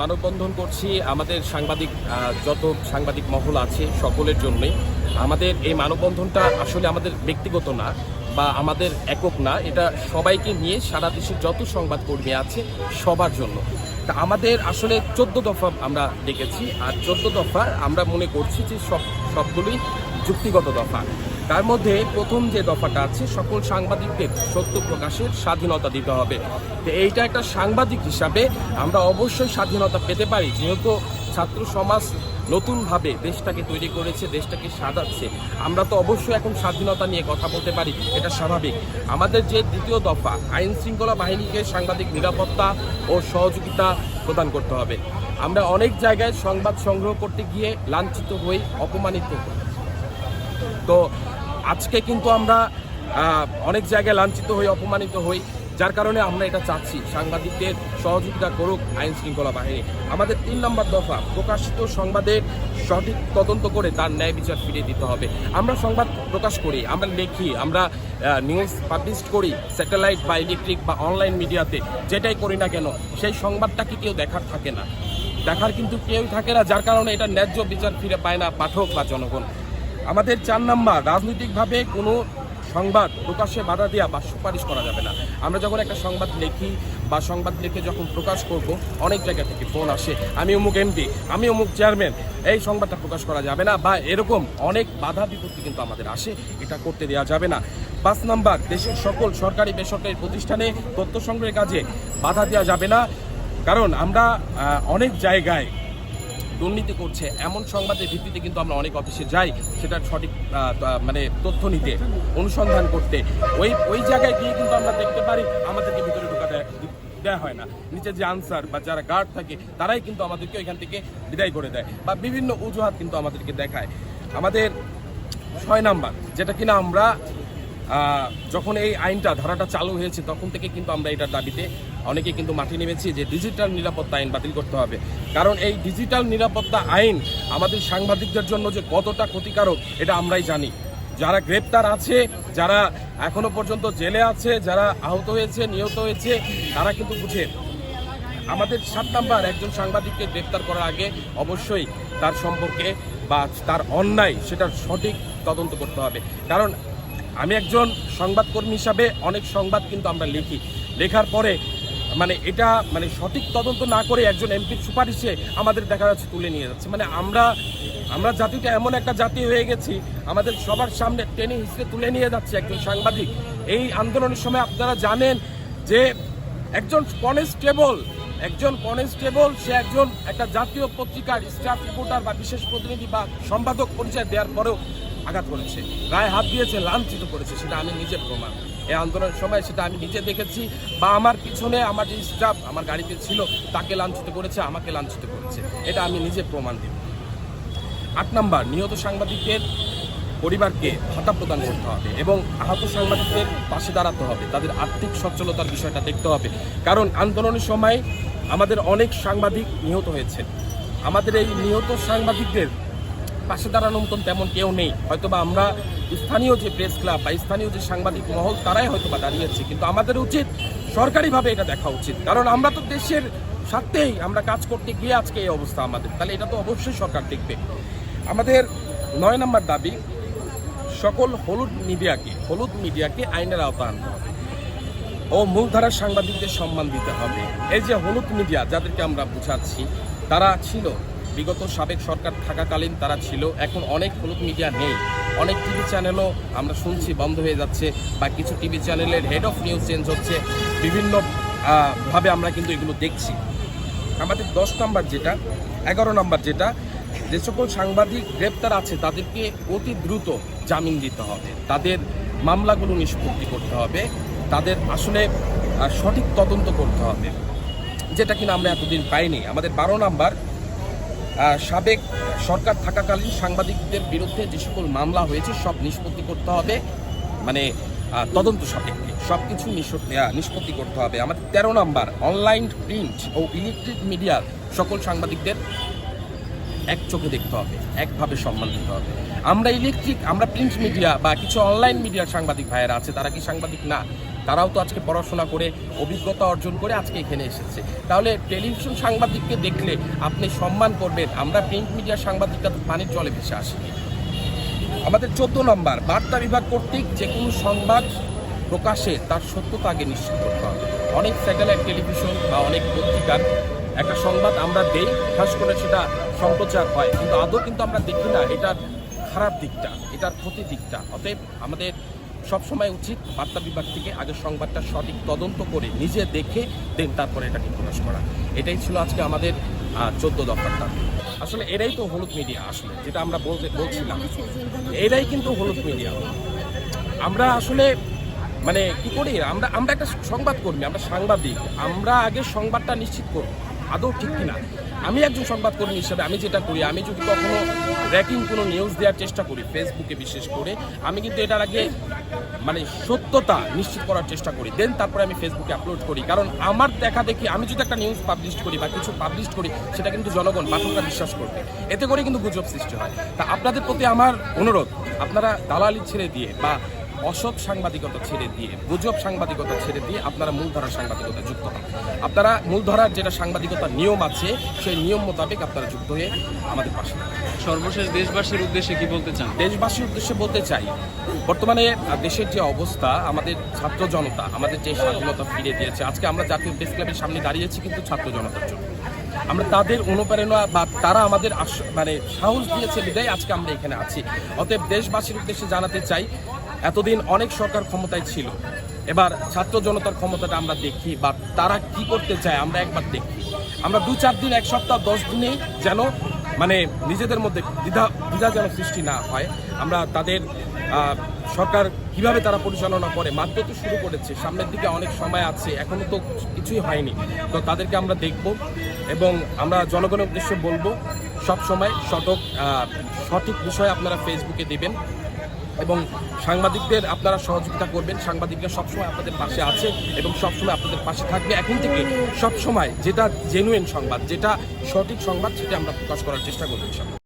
মানববন্ধন করছি। আমাদের সাংবাদিক যত সাংবাদিক মহল আছে সকলের জন্যই। আমাদের এই মানববন্ধনটা আসলে আমাদের ব্যক্তিগত না বা আমাদের একক না, এটা সবাইকে নিয়ে সারা দেশের যত সংবাদকর্মী আছে সবার জন্য। তা আমাদের আসলে চোদ্দ দফা আমরা ডেকেছি, আর চোদ্দ দফা আমরা মনে করছি যে সব, সবগুলোই যুক্তিগত দফা। তার মধ্যে প্রথম যে দফাটা আছে, সকল সাংবাদিকদের সত্য প্রকাশের স্বাধীনতা দিতে হবে। তো এইটা একটা সাংবাদিক হিসাবে আমরা অবশ্যই স্বাধীনতা পেতে পারি, যেহেতু ছাত্র সমাজ নতুনভাবে দেশটাকে তৈরি করেছে, দেশটাকে সাজাচ্ছে। আমরা তো অবশ্যই এখন স্বাধীনতা নিয়ে কথা বলতে পারি, এটা স্বাভাবিক। আমাদের যে দ্বিতীয় দফা, আইন শৃঙ্খলা বাহিনীকে সাংবাদিক নিরাপত্তা ও সহযোগিতা প্রদান করতে হবে। আমরা অনেক জায়গায় সংবাদ সংগ্রহ করতে গিয়ে লাঞ্ছিত হই, অপমানিত হই। তো আজকে কিন্তু আমরা অনেক জায়গায় লাঞ্ছিত হই, অপমানিত হই। যার কারণে আমরা এটা চাচ্ছি, সাংবাদিকদের সহযোগিতা করুক আইন শৃঙ্খলা বাহিনী। আমাদের তিন নম্বর দফা, প্রকাশিত সংবাদের সঠিক তদন্ত করে তার ন্যায় বিচার ফিরিয়ে দিতে হবে। আমরা সংবাদ প্রকাশ করি, আমরা লিখি, আমরা নিউজ পাবলিশ করি স্যাটেলাইট বা ইলেকট্রিক বা অনলাইন মিডিয়াতে যেটাই করি না কেন, সেই সংবাদটাকে কেউ দেখার থাকে না। দেখার কিন্তু কেউই থাকে না, যার কারণে এটা ন্যায্য বিচার ফিরে পায় না পাঠক বা জনগণ। আমাদের চার নাম্বার, রাজনৈতিকভাবে কোনো সংবাদ প্রকাশে বাধা দেওয়া বা সুপারিশ করা যাবে না। আমরা যখন একটা সংবাদ লিখি বা সংবাদ লিখে যখন প্রকাশ করব, অনেক জায়গা থেকে ফোন আসে, আমি অমুক এমপি, আমি অমুক চেয়ারম্যান, এই সংবাদটা প্রকাশ করা যাবে না বা এরকম অনেক বাধা বিপত্তি কিন্তু আমাদের আসে, এটা করতে দেওয়া যাবে না। পাঁচ নাম্বার, দেশের সকল সরকারি বেসরকারি প্রতিষ্ঠানে তথ্য সংগ্রহের কাজে বাধা দেওয়া যাবে না। কারণ আমরা অনেক জায়গায় দুর্নীতি করছে। এমন সংবাদের ভিত্তিতে কিন্তু আমরা অনেক অফিসে যাই, সেটার সঠিক মানে তথ্য নিতে, অনুসন্ধান করতে। ওই ওই জায়গায় গিয়ে কিন্তু আমরা দেখতে পারি, আমাদেরকে ভিতরে ঢোকা দেয়- দেয়া হয় না। নিচে যে আনসার বা যারা গার্ড থাকে, তারাই কিন্তু আমাদেরকে ওইখান থেকে বিদায় করে দেয় বা বিভিন্ন অজুহাত কিন্তু আমাদেরকে দেখায়। আমাদের ছয় নাম্বার, যেটা কিনা আমরা যখন এই আইনটা, ধারাটা চালু হয়েছে, তখন থেকে কিন্তু আমরা এটার দাবিতে অনেকে কিন্তু মাঠে নেমেছি যে ডিজিটাল নিরাপত্তা আইন বাতিল করতে হবে। কারণ এই ডিজিটাল নিরাপত্তা আইন আমাদের সাংবাদিকদের জন্য যে কতটা ক্ষতিকারক, এটা আমরাই জানি। যারা গ্রেপ্তার আছে, যারা এখনও পর্যন্ত জেলে আছে, যারা আহত হয়েছে, নিহত হয়েছে, তারা কিন্তু বুঝে। আমাদের সাত নাম্বার একজন সাংবাদিককে গ্রেপ্তার করার আগে অবশ্যই তার সম্পর্কে বা তার অন্যায়, সেটার সঠিক তদন্ত করতে হবে। কারণ আমি একজন সংবাদকর্মী হিসাবে অনেক সংবাদ কিন্তু আমরা লিখি। লেখার পরে মানে এটা মানে সঠিক তদন্ত না করে একজন এমপির সুপারিশে আমাদের দেখা যাচ্ছে তুলে নিয়ে যাচ্ছে। মানে আমরা আমরা জাতিটা এমন একটা জাতি হয়ে গেছি, আমাদের সবার সামনে টেনে হিসেবে তুলে নিয়ে যাচ্ছে একজন সাংবাদিক। এই আন্দোলনের সময় আপনারা জানেন যে একজন কনস্টেবল একজন কনস্টেবল, সে একজন একটা জাতীয় পত্রিকার স্টাফ রিপোর্টার বা বিশেষ প্রতিনিধি বা সম্পাদক পরিচয় দেওয়ার পরেও আঘাত করেছে। গায়ে হাত দিয়েছে, লাঞ্ছিত করেছে, সেটা আমি নিজে প্রমাণ। এই আন্দোলনের সময় সেটা আমি নিজে দেখেছি বা আমার পিছনে আমার যে স্টাফ আমার গাড়িতে ছিল, তাকে লাঞ্ছিত করেছে, আমাকে লাঞ্ছিত করেছে। এটা আমি নিজে প্রমাণ দিব। আট নাম্বার, নিহত সাংবাদিকদের পরিবারকে ভাতা প্রদান করতে হবে এবং আহত সাংবাদিকদের পাশে দাঁড়াতে হবে। তাদের আর্থিক সচ্ছলতার বিষয়টা দেখতে হবে। কারণ আন্দোলনের সময় আমাদের অনেক সাংবাদিক নিহত হয়েছে আমাদের এই নিহত সাংবাদিকদের পাশে দাঁড়ানোর মতন তেমন কেউ নেই। হয়তোবা আমরা স্থানীয় যে প্রেস ক্লাব বা স্থানীয় যে সাংবাদিক মহল, তারাই হয়তোবা দাঁড়িয়েছে। কিন্তু আমাদের উচিত সরকারিভাবে এটা দেখা উচিত। কারণ আমরা তো দেশের স্বার্থেই আমরা কাজ করতে গিয়ে আজকে এই অবস্থা আমাদের। তাহলে এটা তো অবশ্যই সরকার দেখবে। আমাদের নয় নম্বর দাবি, সকল হলুদ মিডিয়াকে হলুদ মিডিয়াকে আইনের আওতা আনতে হবে। ও মূলধারার সাংবাদিকদের সম্মান দিতে হবে। এই যে হলুদ মিডিয়া, যাদেরকে আমরা বুঝাচ্ছি, তারা ছিল বিগত সাবেক সরকার থাকাকালীন তারা ছিল। এখন অনেক হলুদ মিডিয়া নেই। অনেক টিভি চ্যানেলও আমরা শুনছি বন্ধ হয়ে যাচ্ছে বা কিছু টিভি চ্যানেলের হেড অফ নিউজ চেঞ্জ হচ্ছে। বিভিন্ন আহ, ভাবে আমরা কিন্তু এগুলো দেখছি। আমাদের দশ নাম্বার যেটা এগারো নাম্বার যেটা যে সকল সাংবাদিক গ্রেপ্তার আছে তাদেরকে অতি দ্রুত জামিন দিতে হবে। তাদের মামলাগুলো নিষ্পত্তি করতে হবে। তাদের আসলে সঠিক তদন্ত করতে হবে। যেটা কিনা আমরা এতদিন পাইনি। আমাদের বারো নাম্বার সাবেক সরকার থাকাকালীন সাংবাদিকদের বিরুদ্ধে যে সকল মামলা হয়েছে, সব নিষ্পত্তি করতে হবে। মানে তদন্ত সাপেক্ষে সব কিছু নিষ্পত্তি করতে হবে। আমাদের তেরো নম্বর, অনলাইন প্রিন্ট ও ইলেকট্রিক মিডিয়ার সকল সাংবাদিকদের এক চোখে দেখতে হবে, একভাবে সম্মান দিতে হবে। আমরা ইলেকট্রিক, আমরা প্রিন্ট মিডিয়া বা কিছু অনলাইন মিডিয়ার সাংবাদিক ভাইয়েরা আছে, তারা কি সাংবাদিক না? তারাও তো আজকে পড়াশোনা করে, অভিজ্ঞতা অর্জন করে আজকে এখানে এসেছে। তাহলে টেলিভিশন সাংবাদিককে দেখলে আপনি সম্মান করবেন। আমরা প্রিন্ট মিডিয়া সাংবাদিকরা তো পানির জলে ভেসে আসিনি আমাদের চোদ্দ নম্বর, বার্তা বিভাগ কর্তৃক যে কোনো সংবাদ প্রকাশে তার সত্যতা আগে নিশ্চিত করতে হবে। অনেক স্যাটেলাইট টেলিভিশন বা অনেক পত্রিকার একটা সংবাদ আমরা দেই খাস করে সেটা সম্প্রচার হয়। কিন্তু আদৌ কিন্তু আমরা দেখি না, এটার খারাপ দিকটা, এটার ক্ষতি দিকটা। অতএব আমাদের সবসময় উচিত বার্তা বিভাগ থেকে আগে সংবাদটা সঠিক তদন্ত করে নিজে দেখে, দেন তারপরে এটাকে প্রকাশ করা। এটাই ছিল আজকে আমাদের চোদ্দ দফারটা আসলে এরাই তো হলুদ মিডিয়া আসলে, যেটা আমরা বলতে, বলছিলাম। এরাই কিন্তু হলুদ মিডিয়া। আমরা আসলে মানে কি করি, আমরা আমরা একটা সংবাদ কর্মী আমরা সাংবাদিক, আমরা আগে সংবাদটা নিশ্চিত করব, আদৌ ঠিক কিনা। আমি একজন সংবাদকর্মী হিসেবে, আমি যেটা করি, আমি যদি কখনো র্যাকিং কোনো নিউজ দেওয়ার চেষ্টা করি ফেসবুকে বিশেষ করে, আমি কিন্তু এটার আগে মানে সত্যতা নিশ্চিত করার চেষ্টা করি দেন তারপরে আমি ফেসবুকে আপলোড করি। কারণ আমার দেখা দেখি, আমি যদি একটা নিউজ পাবলিশ করি বা কিছু পাবলিশ করি, সেটা কিন্তু জনগণ পাঠকরা বিশ্বাস করবে। এতে করে কিন্তু গুজব সৃষ্টি হয়। তা আপনাদের প্রতি আমার অনুরোধ, আপনারা দালালি ছেড়ে দিয়ে বা অসৎ সাংবাদিকতা ছেড়ে দিয়ে গুজব সাংবাদিকতা ছেড়ে দিয়ে আপনারা মূলধারার সাংবাদিকতা যুক্ত হন। আপনারা মূলধারার যেটা সাংবাদিকতার নিয়ম আছে সেই নিয়ম মোতাবেক আপনারা যুক্ত হয়ে আমাদের পাশে সর্বশেষ দেশবাসীর উদ্দেশ্যে কি বলতে চান? দেশবাসীর উদ্দেশ্যে বলতে চাই বর্তমানে দেশের যে অবস্থা আমাদের ছাত্র জনতা আমাদের যে স্বাধীনতা ফিরে দিয়েছে আজকে আমরা জাতীয় প্রেস ক্লাবের সামনে দাঁড়িয়েছি কিন্তু ছাত্র জনতার জন্য। আমরা তাদের অনুপ্রেরণা বা তারা আমাদের মানে সাহস দিয়েছে বিদায় আজকে আমরা এখানে আছি। অতএব দেশবাসীর উদ্দেশ্যে জানাতে চাই এতদিন অনেক সরকার ক্ষমতায় ছিল। এবার ছাত্র জনতার ক্ষমতাটা আমরা দেখি, বা তারা কি করতে চায় আমরা একবার দেখি। আমরা দু চার দিন, এক সপ্তাহ, দশ দিনে যেন মানে নিজেদের মধ্যে দ্বিধা দ্বিধা যেন সৃষ্টি না হয়। আমরা তাদের সরকার কীভাবে তারা পরিচালনা করে? মাত্র তো শুরু করেছে, সামনের দিকে অনেক সময় আছে এখনও তো কিছুই হয়নি। তো তাদেরকে আমরা দেখব এবং আমরা জনগণের উদ্দেশ্যে বলব সব সময় সঠিক সঠিক বিষয় আপনারা ফেসবুকে দিবেন। এবং সাংবাদিকদের আপনারা সহযোগিতা করবেন সাংবাদিকরা সবসময় আপনাদের পাশে আছে এবং সবসময় আপনাদের পাশে থাকবে এখন থেকে সবসময় যেটা জেনুইন সংবাদ, যেটা সঠিক সংবাদ, সেটা আমরা প্রকাশ করার চেষ্টা করব।